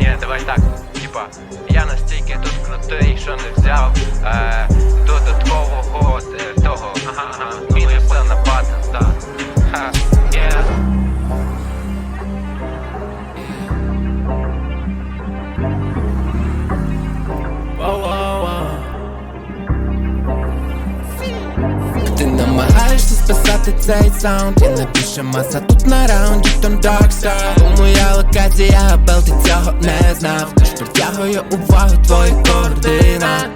Ні, давай так. Типа, я настільки тут крутий, що не взяв е, списати цей саунд. І найбільша маса тут на раунді Том Darkstar У моя локація, Бел, ти цього не знав. Тож притягує увагу твої координат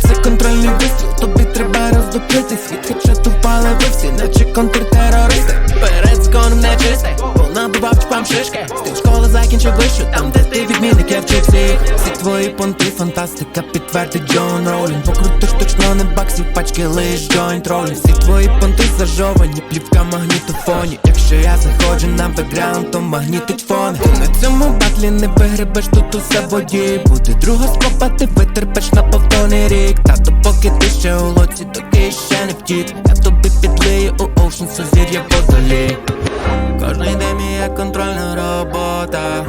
Це контрольний вистріл, тобі треба роздупити Світ хедшот упали ви всі, наче контртерористи. Перед сконом не чистий, бо набивав чпам шишки Стиль школи закінчив вищу, там де ти відмінник, я всіх Всі твої понти, фантастика підтвердить Джон Ролін. Покрутиш точно не баксів, пачки лиш джойнт ролін Всі твої понти зажовані, плівка магнітофоні. Якщо я заходжу на бекграунд, то магнітить фон Ти на цьому батлі не вигребеш, тут усе воді Буде. Друга спроба, ти витерпеш на повторний рік. Тато, поки ти ще у лоці, доки ще не втік. Я тобі підлию у оушен, сузір'я позолі Кожний день моя контрольна робота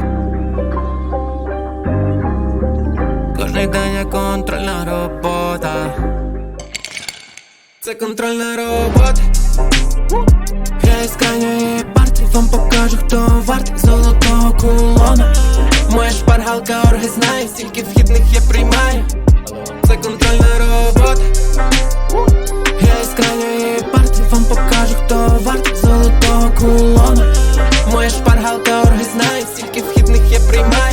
Кожний день я контрольна робота Це контрольна робота. Я із крайньої партії вам покажу, хто вартий золотого кулона. Моя шпаргалка орги знає, стільки колона Моя шпарга алгоритми знає, стільки вхідних я приймаю.